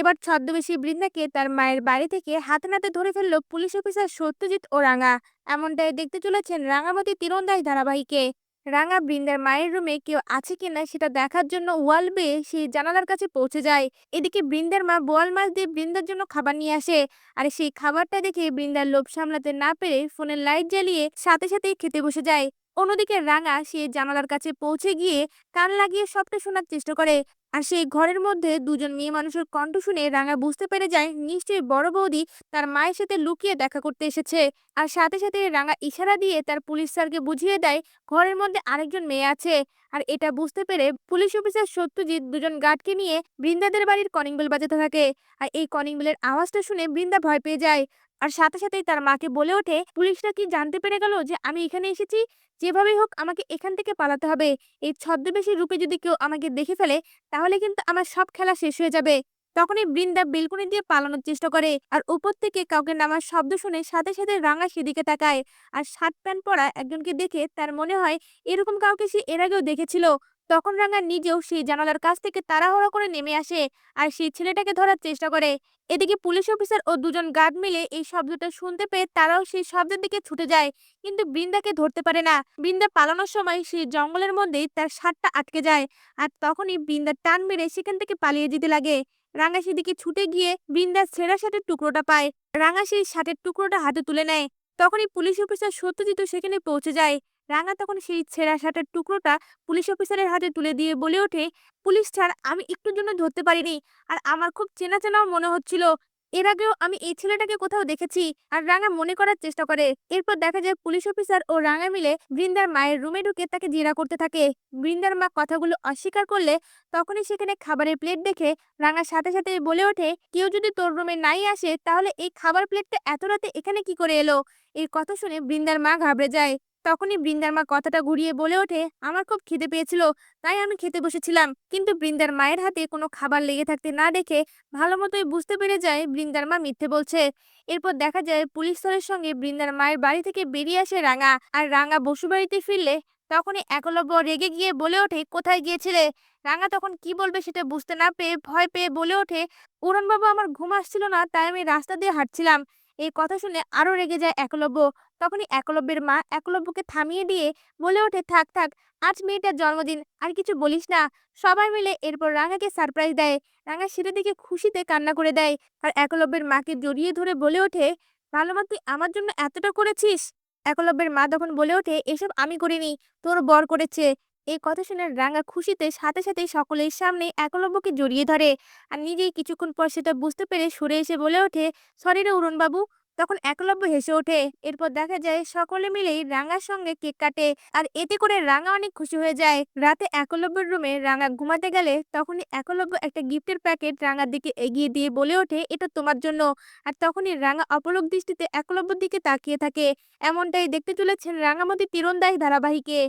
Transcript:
এবার ছদ্মবেশী বৃন্দাকে তার মায়ের বাড়ি থেকে হাতে নাতে ধরে ফেলল পুলিশ অফিসার সত্যজিৎ ও রাঙা। এমনটাই দেখতে চলেছেন রাঙামতি তীরন্দাজ ধারাবাহিকে। রাঙা বৃন্দার মায়ের রুমে কেউ আছে কিনা সেটা দেখার জন্য ওয়াল বেয়ে সেই জানালার কাছে পৌঁছে যায়। এদিকে বৃন্দার মা বোয়াল মাছ দিয়ে বৃন্দার জন্য খাবার নিয়ে আসে। আর সেই খাবারটা দেখে বৃন্দার লোভ সামলাতে না পেরে ফোনের লাইট জ্বালিয়ে সাথে সাথেই খেতে বসে যায়। অন্যদিকে রাঙা সে জানালার কাছে পৌঁছে গিয়ে কান লাগিয়ে সবটা শোনার চেষ্টা করে। আর সেই ঘরের মধ্যে দুজন মেয়ে মানুষের কণ্ঠ শুনে রাঙা বুঝতে পেরে যায়, নিশ্চয়ই বড় বৌদি তার মায়ের সাথে লুকিয়ে দেখা করতে এসেছে। আর সাথে সাথে রাঙা ইশারা দিয়ে তার পুলিশ স্যারকে বুঝিয়ে দেয়, ঘরের মধ্যে আরেকজন মেয়ে আছে। আর এটা বুঝতে পেরে পুলিশ অফিসার সত্যজিৎ দুজন গার্ডকে নিয়ে বৃন্দাদের বাড়ির কলিং বেল বাজাতে থাকে। আর এই কলিং বেলের আওয়াজটা শুনে বৃন্দা ভয় পেয়ে যায়। আর সাথে সাথেই তার মাকে বলে ওঠে, পুলিশরা কি জানতে পেরে গেল যে আমি এখানে এসেছি? যেভাবেই হোক আমাকে এখান থেকে পালাতে হবে। এই ছদ্মবেশী রূপে যদি কেউ আমাকে দেখে ফেলে, তাহলে কিন্তু আমার সব খেলা শেষ হয়ে যাবে। তখনই বৃন্দা বেলকুনি দিয়ে পালানোর চেষ্টা করে আর উপর থেকে কাউকে নামার শব্দ শুনে সাথে সাথে রাঙা সেদিকে তাকায়। আর শার্ট প্যান্ট পরা একজনকে দেখে তার মনে হয়, এরকম কাউকে সে এর আগেও দেখেছিল। তখন রাঙা নিজেও সেই জানালার কাছ থেকে তাড়াহুড়ো করে নেমে আসে আর সেই ছেলেটাকে ধরার চেষ্টা করে। এদিকে পুলিশ অফিসার ও দুজন গার্ড মিলে এই শব্দটা শুনতে পেয়ে তারাও সেই শব্দের দিকে ছুটে যায়। কিন্তু বৃন্দাকে ধরতে পারে না। বৃন্দা পালানোর সময় সেই জঙ্গলের মধ্যেই তার শার্টটা আটকে যায় আর তখনই বৃন্দা টান মেরে সেখান থেকে পালিয়ে যেতে লাগে। রাঙা সেদিকে ছুটে গিয়ে বৃন্দার ছেঁড়া শার্টের টুকরোটা পায়। রাঙা সেই শার্টের টুকরোটা হাতে তুলে নেয়। তখনই পুলিশ অফিসার সত্যজিৎ সেখানে পৌঁছে যায়। রাঙা তখন সেই ছেঁড়া শার্টের টুকরোটা পুলিশ অফিসারের হাতে তুলে দিয়ে বলে ওঠে, পুলিশ ছাড়, আমি একটুর জন্য ধরতে পারিনি। আর আমার খুব চেনা চেনাও মনে হচ্ছিল, এর আগেও আমি এই ছেলেটাকে কোথাও দেখেছি। আর রাঙা মনে করার চেষ্টা করে। এরপর দেখা যায় পুলিশ অফিসার ও রাঙা মিলে বৃন্দার মায়ের রুমে ঢুকে তাকে জেরা করতে থাকে। বৃন্দার মা কথাগুলো অস্বীকার করলে তখনই সেখানে খাবারের প্লেট দেখে রাঙার সাথে সাথে বলে ওঠে, কেউ যদি তোর রুমে নাই আসে, তাহলে এই খাবার প্লেটটা এত রাতে এখানে কি করে এলো? এই কথা শুনে বৃন্দার মা ঘাবড়ে যায়। তখনই বৃন্দার মা কথাটা ঘুরিয়ে বলে ওঠে, আমার খুব খিদে পেয়েছিল, তাই আমি খেতে বসেছিলাম। কিন্তু বৃন্দার মায়ের হাতে কোনো খাবার লেগে থাকতে না দেখে ভালো মতোই বুঝতে পেরে যায় বৃন্দার মা মিথ্যে বলছে। এরপর দেখা যায় পুলিশ স্তরের সঙ্গে বৃন্দার মায়ের বাড়ি থেকে বেরিয়ে আসে রাঙা। আর রাঙা বসুবাড়িতে ফিরলে তখনই একলব্য রেগে গিয়ে বলে ওঠে, কোথায় গিয়েছিলে? রাঙা তখন কি বলবে সেটা বুঝতে না পেয়ে ভয় পেয়ে বলে ওঠে উড়নবাবু আমার ঘুম আসছিল না, তাই আমি রাস্তা দিয়ে হাঁটছিলাম। এই কথা শুনে আরও রেগে যায় একলব্য। তখনই একলব্যের মা একলব্যকে থামিয়ে দিয়ে বলে ওঠে, থাক থাক, আজ মেয়েটার জন্মদিন, আর কিছু বলিস না। সবাই মিলে এরপর রাঙাকে সারপ্রাইজ দেয়। রাঙা সেটা দিকে খুশিতে কান্না করে দেয় আর একলব্যের মাকে জড়িয়ে ধরে বলে ওঠে ভালো মা তুই আমার জন্য এতটা করেছিস? একলব্যের মা তখন বলে ওঠে, এসব আমি করিনি, তোর বর করেছে। এই কথা শুনে রাঙা খুশিতে সাথে সাথে সকলের সামনে একলব্যকে জড়িয়ে ধরে। আর নিজেই কিছুক্ষণ পর সেটা বুঝতে পেরে সরে এসে বলে ওঠে, সরি রে উড়নবাবু তখন একলব্য হেসে ওঠে। এরপর দেখা যায় সকলে মিলেই রাঙার সঙ্গে কেক কাটে। আর এতে করে রাঙা অনেক খুশি হয়ে যায়। রাতে একলব্যের রুমে রাঙা ঘুমাতে গেলে তখনই একলব্য একটা গিফটের প্যাকেট রাঙার দিকে এগিয়ে দিয়ে বলে ওঠে, এটা তোমার জন্য। আর তখনই রাঙা অপলক দৃষ্টিতে একলব্যর দিকে তাকিয়ে থাকে। এমনটাই দেখতে চলেছেন রাঙামতি তীরন্দাজ ধারাবাহিকে।